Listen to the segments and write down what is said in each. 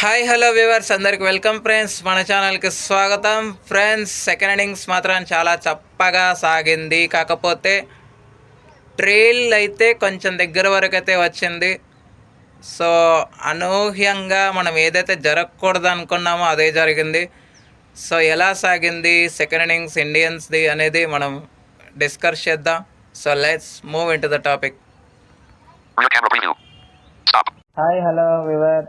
Hi hello viewers అందరికి welcome friends మన ఛానల్కి స్వాగతం. ఫ్రెండ్స్ సెకండ్ ఇన్నింగ్స్ మాత్రం చాలా చప్పగా సాగింది. కాకపోతే ట్రైల్ అయితే కొంచెం దగ్గర వరకు అయితే వచ్చింది. సో అనూహ్యంగా మనం ఏదైతే జరగకూడదు అనుకున్నామో అదే జరిగింది. సో ఎలా సాగింది? సెకండ్ ఇన్నింగ్స్ ఇండియన్స్ది అనేది మనం డిస్కస్ చేద్దాం. So let's move into the topic. Hi hello viewer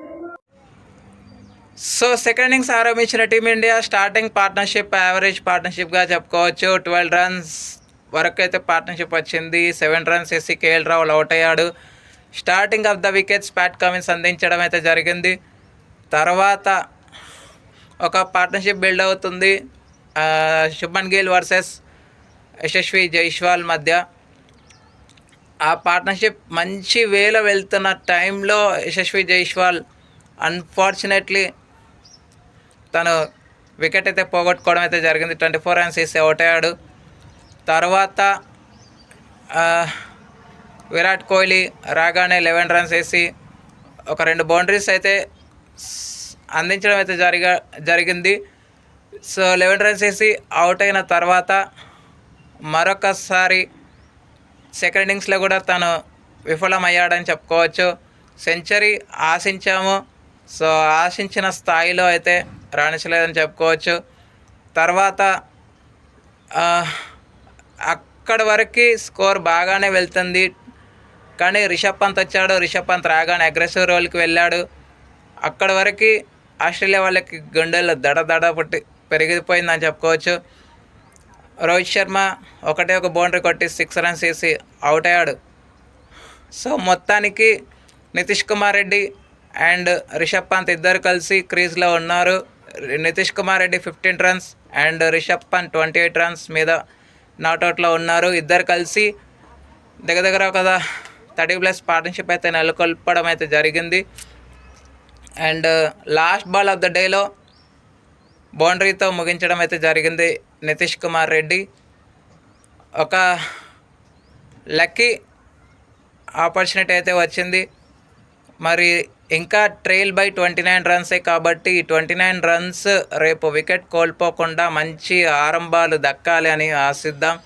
so second innings ఆరంభించిన Team India starting partnership average పార్ట్నర్షిప్గా చెప్పుకోవచ్చు. ట్వెల్వ్ రన్స్ వరకు అయితే పార్ట్నర్షిప్ వచ్చింది. సెవెన్ రన్స్ వేసి కేఎల్ రావుల్ అవుట్ అయ్యాడు. Starting of the wickets Pat Cummins అందించడం అయితే జరిగింది. తర్వాత ఒక పార్ట్నర్షిప్ బిల్డ్ అవుతుంది. శుభన్ గిల్ వర్సెస్ యశస్వి జైష్వాల్ మధ్య. ఆ పార్ట్నర్షిప్ మంచి వేలో వెళ్తున్న టైంలో యశస్వి జైష్వాల్ అన్ఫార్చునేట్లీ తను వికెట్ అయితే పోగొట్టుకోవడం అయితే జరిగింది. ట్వంటీ ఫోర్ రన్స్ వేసి అవుట్ అయ్యాడు తర్వాత విరాట్ కోహ్లీ రాగానే లెవెన్ రన్స్ వేసి ఒక రెండు బౌండరీస్ అయితే అందించడం అయితే జరిగా జరిగింది. సో లెవెన్ రన్స్ వేసి అవుట్ అయిన తర్వాత మరొకసారి సెకండ్ ఇన్నింగ్స్లో కూడా తను విఫలమయ్యాడని చెప్పుకోవచ్చు. సెంచరీ ఆశించాము. సో ఆశించిన స్థాయిలో అయితే రాణించలేదని చెప్పుకోవచ్చు. తర్వాత అక్కడి వరకు స్కోర్ బాగానే వెళ్తుంది. కానీ రిషబ్ పంత్ వచ్చాడు. రిషబ్ పంత్ రాగానే అగ్రెసివ్ రోల్కి వెళ్ళాడు. అక్కడి వరకు ఆస్ట్రేలియా వాళ్ళకి గుండెల్లో దడ దడ పుట్టి పెరిగిపోయిందని చెప్పుకోవచ్చు. రోహిత్ శర్మ ఒకటే ఒక బౌండరీ కొట్టి సిక్స్ రన్స్ వేసి అవుట్ అయ్యాడు. సో మొత్తానికి నితీష్ కుమార్ రెడ్డి అండ్ రిషబ్ పంత్ ఇద్దరు కలిసి క్రీజ్లో ఉన్నారు. Nitish Kumar Reddy fifteen runs and Rishabh Pant twenty eight runs మీద నాట్అవుట్లో ఉన్నారు. ఇద్దరు కలిసి దగ్గర దగ్గర ఒక థర్టీ ప్లస్ పార్ట్నర్షిప్ అయితే నెలకొల్పడం అయితే జరిగింది. And last ball of the డేలో బౌండరీతో ముగించడం అయితే జరిగింది నితీష్ కుమార్ రెడ్డి. ఒక లక్కీ ఆపర్చునిటీ అయితే వచ్చింది. మరి ఇంకా ట్రైల్ బై ట్వంటీ నైన్ రన్సే కాబట్టి ట్వంటీ నైన్ రన్స్ రేపు వికెట్ కోల్పోకుండా మంచి ఆరంభాలు దక్కాలి అని ఆశిద్దాం.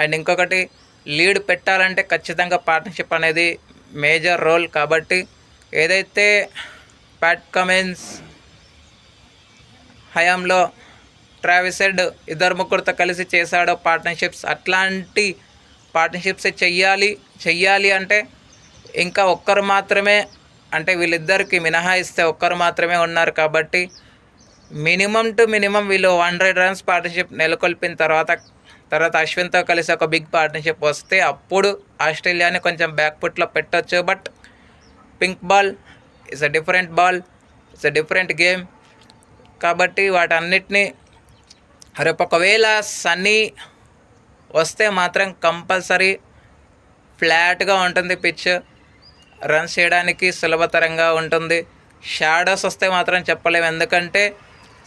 అండ్ ఇంకొకటి లీడ్ పెట్టాలంటే ఖచ్చితంగా పార్ట్నర్షిప్ అనేది మేజర్ రోల్ కాబట్టి ఏదైతే ప్యాట్ కమిన్స్ హయాంలో ట్రావిసెడ్ ఇద్దరు ముగ్గురితో కలిసి చేశాడో పార్ట్నర్షిప్స్ అట్లాంటి పార్ట్నర్షిప్స్ చెయ్యాలి చెయ్యాలి అంటే ఇంకా ఒక్కరు మాత్రమే అంటే వీళ్ళిద్దరికి మినహాయిస్తే ఒక్కరు మాత్రమే ఉన్నారు కాబట్టి మినిమం టు మినిమం వీళ్ళు హండ్రెడ్ రన్స్ పార్ట్నర్షిప్ నెలకొల్పిన తర్వాత తర్వాత అశ్విన్తో కలిసి ఒక బిగ్ పార్ట్నర్షిప్ వస్తే అప్పుడు ఆస్ట్రేలియాని కొంచెం బ్యాక్ ఫుట్లో పెట్టొచ్చు. But pink ball it's a different ball it's a different game కాబట్టి వాటన్నిటిని రేపు ఒకవేళ సన్నీ వస్తే మాత్రం కంపల్సరీ ఫ్లాట్గా ఉంటుంది పిచ్. రన్స్ చేయడానికి సులభతరంగా ఉంటుంది. షాడోస్ వస్తే మాత్రం చెప్పలేము ఎందుకంటే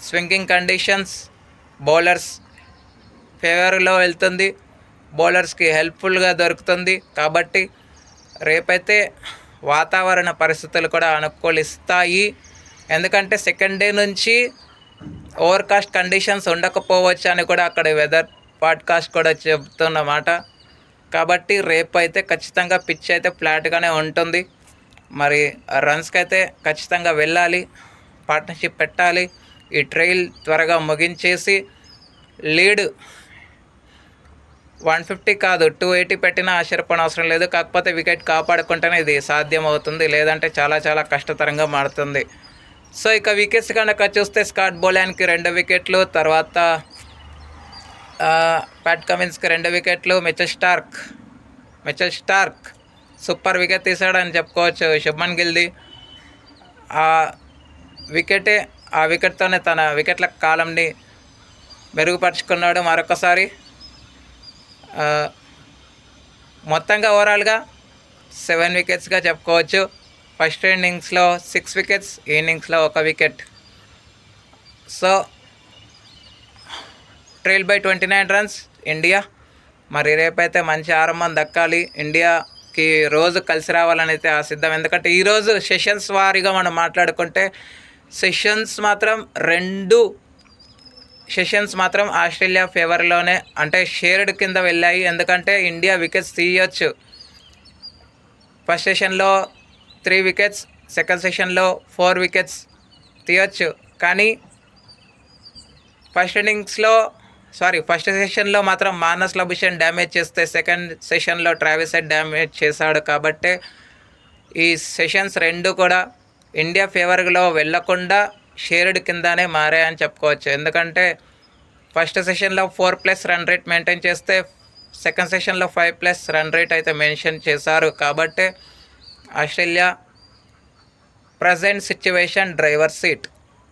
స్వింగింగ్ కండిషన్స్ బౌలర్స్ ఫేవర్లో వెళ్తుంది. బౌలర్స్కి హెల్ప్ఫుల్గా దొరుకుతుంది. కాబట్టి రేపైతే వాతావరణ పరిస్థితులు కూడా అనుకూలిస్తాయి. ఎందుకంటే సెకండ్ డే నుంచి ఓవర్కాస్ట్ కండిషన్స్ ఉండకపోవచ్చు అని కూడా అక్కడ వెదర్ పాడ్కాస్ట్ కూడా చెబుతున్నమాట కాబట్టి రేపు అయితే ఖచ్చితంగా పిచ్ అయితే ఫ్లాట్గానే ఉంటుంది. మరి రన్స్కి అయితే ఖచ్చితంగా వెళ్ళాలి పార్ట్నర్షిప్ పెట్టాలి. ఈ ట్రైల్ త్వరగా ముగించేసి లీడ్ వన్ ఫిఫ్టీ కాదు టూ ఎయిటీ పెట్టినా ఆశ్చర్యపడిన అవసరం లేదు. కాకపోతే వికెట్ కాపాడుకుంటేనే ఇది సాధ్యం అవుతుంది లేదంటే చాలా చాలా కష్టతరంగా మారుతుంది. సో ఇక వికెట్స్ కనుక చూస్తే స్కాట్ బోలానికి రెండు వికెట్లు తర్వాత ప్యాట్ కమిన్స్కి రెండు వికెట్లు Mitchell Starc Mitchell Starc super wicket తీసాడని చెప్పుకోవచ్చు శుభ్మన్ గిల్ది. ఆ వికెటే ఆ వికెట్తోనే తన వికెట్ల కాలంని మెరుగుపరుచుకున్నాడు మరొకసారి. మొత్తంగా ఓవరాల్గా సెవెన్ వికెట్స్గా చెప్పుకోవచ్చు. ఫస్ట్ ఇన్నింగ్స్లో సిక్స్ వికెట్స్ ఇన్నింగ్స్లో ఒక wicket so trail by twenty nine runs India. మరి రేపైతే మంచి ఆరంభం దక్కాలి. ఇండియాకి రోజు కలిసి రావాలని అయితే సిద్ధం. ఎందుకంటే ఈరోజు సెషన్స్ వారీగా మనం మాట్లాడుకుంటే సెషన్స్ మాత్రం రెండు సెషన్స్ మాత్రం ఆస్ట్రేలియా ఫేవర్లోనే అంటే షేర్డ్ కింద వెళ్ళాయి. ఎందుకంటే ఇండియా వికెట్స్ తీయొచ్చు. ఫస్ట్ సెషన్లో త్రీ వికెట్స్ సెకండ్ సెషన్లో ఫోర్ వికెట్స్ తీయొచ్చు. కానీ ఫస్ట్ ఇన్నింగ్స్లో సారీ ఫస్ట్ సెషన్లో మాత్రం మానస్ లభుషన్ డ్యామేజ్ చేస్తే సెకండ్ సెషన్లో ట్రావెల్ సెట్ డ్యామేజ్ చేశాడు కాబట్టి ఈ సెషన్స్ రెండు కూడా ఇండియా ఫేవర్లో వెళ్ళకుండా షేర్డ్ కిందనే మారాయని చెప్పుకోవచ్చు. ఎందుకంటే ఫస్ట్ సెషన్లో four plus run rate maintain చేస్తే సెకండ్ సెషన్లో ఫైవ్ ప్లస్ రన్ రేట్ అయితే మెన్షన్ చేశారు. కాబట్టి Australia present situation driver seat.